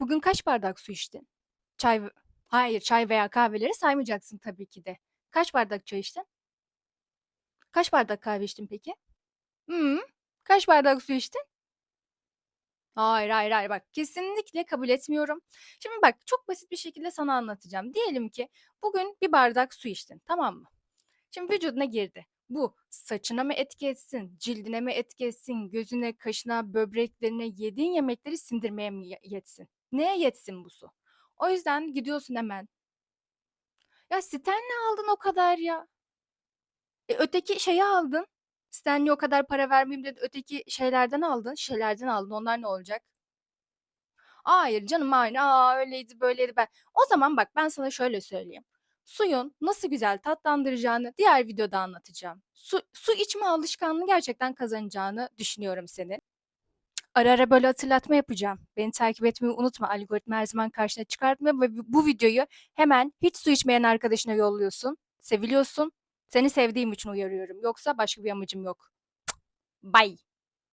Bugün kaç bardak su içtin? Çay hayır, çay veya kahveleri saymayacaksın tabii ki de. Kaç bardak çay içtin? Kaç bardak kahve içtin peki? Hıı. Kaç bardak su içtin? Hayır, hayır, hayır. Bak, kesinlikle kabul etmiyorum. Şimdi bak, çok basit bir şekilde sana anlatacağım. Diyelim ki bugün bir bardak su içtin, tamam mı? Şimdi vücuduna girdi. Bu saçına mı etki etsin, cildine mi etki etsin, gözüne, kaşına, böbreklerine, yediğin yemekleri sindirmeye mi ye yetsin? Neye yetsin bu su? O yüzden gidiyorsun hemen Ya, Stanley aldın o kadar ya. E, öteki şeyi aldın. Stanley'e o kadar para vermeyeyim de öteki şeylerden aldın, şişelerden aldın. Onlar ne olacak? Hayır canım, hayır. A, öyleydi, böyleydi ben O zaman bak ben sana şöyle söyleyeyim. Suyun nasıl güzel tatlandıracağını diğer videoda anlatacağım. Su su içme alışkanlığı gerçekten kazanacağını düşünüyorum senin. Ara ara böyle hatırlatma yapacağım. Beni takip etmeyi unutma. Algoritma her zaman karşına çıkartmıyor ve bu videoyu hemen hiç su içmeyen arkadaşına yolluyorsun. Seviliyorsun. Seni sevdiğim için uyarıyorum. Yoksa başka bir amacım yok. Bye.